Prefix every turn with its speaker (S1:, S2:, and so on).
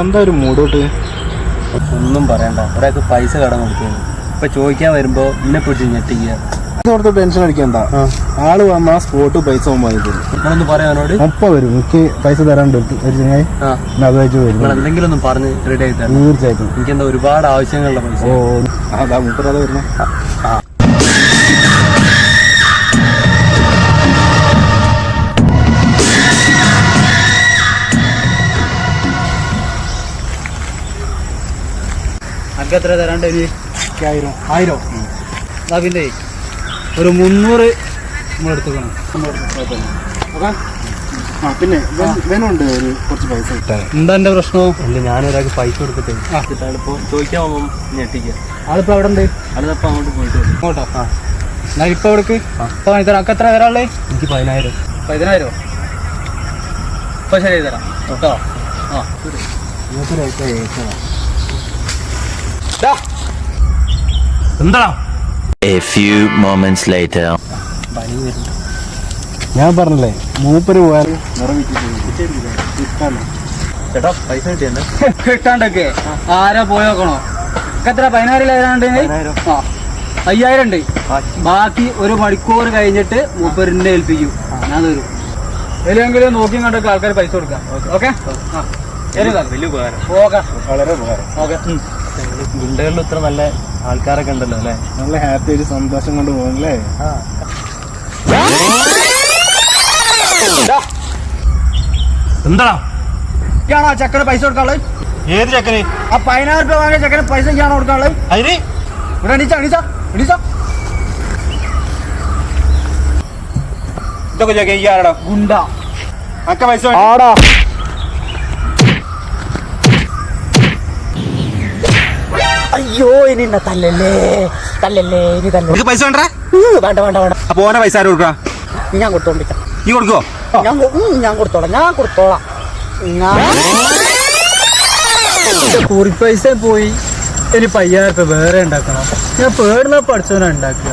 S1: എന്താ ഒരു മൂടോട്ട്?
S2: ഒന്നും പറയണ്ട. ഒരാൾക്ക് പൈസ കടം കൊടുക്കുന്നു ഇപ്പൊ ചോദിക്കാൻ വരുമ്പോ എന്നെ പിടിച്ച് ഞെട്ടിക്കുക.
S1: അതോടത്ത് ടെൻഷൻ അടിക്കണ്ട ആൾ വന്നാ സ്പോട്ട് പൈസ വാങ്ങി തരും
S2: നിങ്ങളൊന്ന് പറയാനോട്
S1: ഒപ്പം വരും. എനിക്ക് പൈസ തരാണ്ട്
S2: എന്തെങ്കിലും ഒന്ന് പറഞ്ഞ് റെഡി ആയി തരണം
S1: തീർച്ചയായിട്ടും.
S2: എനിക്ക് എന്താ ഒരുപാട് ആവശ്യങ്ങളുടെ പൈസ
S1: ഓ അതാ മുപ്പത് വരുന്നത്
S2: അനക്ക് എത്ര തരാണ്ട് ഇനി?
S1: ആയിരം.
S2: ആയിരം. അതാ പിന്നെ ഒരു മുന്നൂറ് നമ്മൾ എടുത്തുക്കണം.
S1: ആ പിന്നെ ഇവനുണ്ട് ഒരു കുറച്ച് പൈസ കിട്ടാൻ.
S2: എന്താ എന്റെ പ്രശ്നം? ഇല്ല ഞാനൊരാൾക്ക് പൈസ കൊടുത്തിട്ട്. ചോദിക്കാൻ ഞെട്ടിക്കുക ആളിപ്പോ അവിടെ ഉണ്ട്? അങ്ങോട്ട് പോയിട്ട്
S3: ഇങ്ങോട്ടോ എത്ര തരാളേ
S2: എനിക്ക് പതിനായിരം.
S3: പതിനായിരം? ഇപ്പൊ ശരി തരാം. കേട്ടോ? ആ. എന്താ
S4: A few moments later.
S2: പനി
S1: ഞാൻ പറഞ്ഞില്ലേ മൂപ്പര് പോയാൽ
S2: ചേട്ടാ പൈസ കിട്ടിയെന്നെ
S3: കിട്ടാണ്ടൊക്കെ. ആരാ പോയി നോക്കണോ? ഇക്ക് എത്ര പതിനായിരം അയ്യായിരം ഉണ്ട്. ബാക്കി. ഒരു മണിക്കൂർ കഴിഞ്ഞിട്ട് മൂപ്പരിനെ ഏൽപ്പിക്കും. ഞാൻ തരും. എല്ലെങ്കിലും നോക്കി കണ്ടൊക്കെ ആൾക്കാർ പൈസ കൊടുക്കാം. ഓക്കെ?
S2: വലിയ ഉപകാരം.
S3: ഓക്കെ
S1: വളരെ ഉപകാരം.
S3: ഓക്കെ.
S2: ഗുണ്ടകളിൽ ഇത്ര നല്ല ആൾക്കാരൊക്കെ ഉണ്ടല്ലോ അല്ലേ?
S1: നല്ല ഹാപ്പി ഒരു സന്തോഷം കൊണ്ട് പോകുന്നല്ലേ
S3: എന്താ ഇയാണോ ആ ചക്കന് പൈസ കൊടുക്കാൾ
S2: ഏത് ചക്കന്?
S3: ആ പതിനായിരം രൂപ വാങ്ങിയ ചക്കന് പൈസ ഇയാണോ കൊടുക്കാൾ
S2: അതിന്?
S3: ഇവിടെ എണീച്ച എണീച്ച എണീച്ച.
S2: ഇതൊക്കെ ചക്ക ഈ ആരടാ?
S3: ഗുണ്ട.
S2: അക്ക പൈസ
S3: ആടാ. അയ്യോ ഇനി എന്നെ തല്ലല്ലേ? തല്ലല്ലേ ഇനി തല്ലല്ലേ.
S2: പൈസ വേണ്ട?
S3: വേണ്ട വേണ്ട വേണ്ട.
S2: അപ്പൊ ഓനെ പൈസ ആര് കൊടുക്കാം?
S3: ഞാൻ കൊടുത്തോണ്ടിക്കാം.
S2: നീ കൊടുക്കോ?
S3: ഞാൻ ഉം, ഞാൻ കൊടുത്തോളാം ഞാൻ കൊടുത്തോളാം. ഞാൻ കുറി പൈസ പോയി. ഇനി പയ്യായിരം വേറെ ഉണ്ടാക്കണം. ഞാൻ പേടുന്ന പഠിച്ചവനാ ഉണ്ടാക്കുക.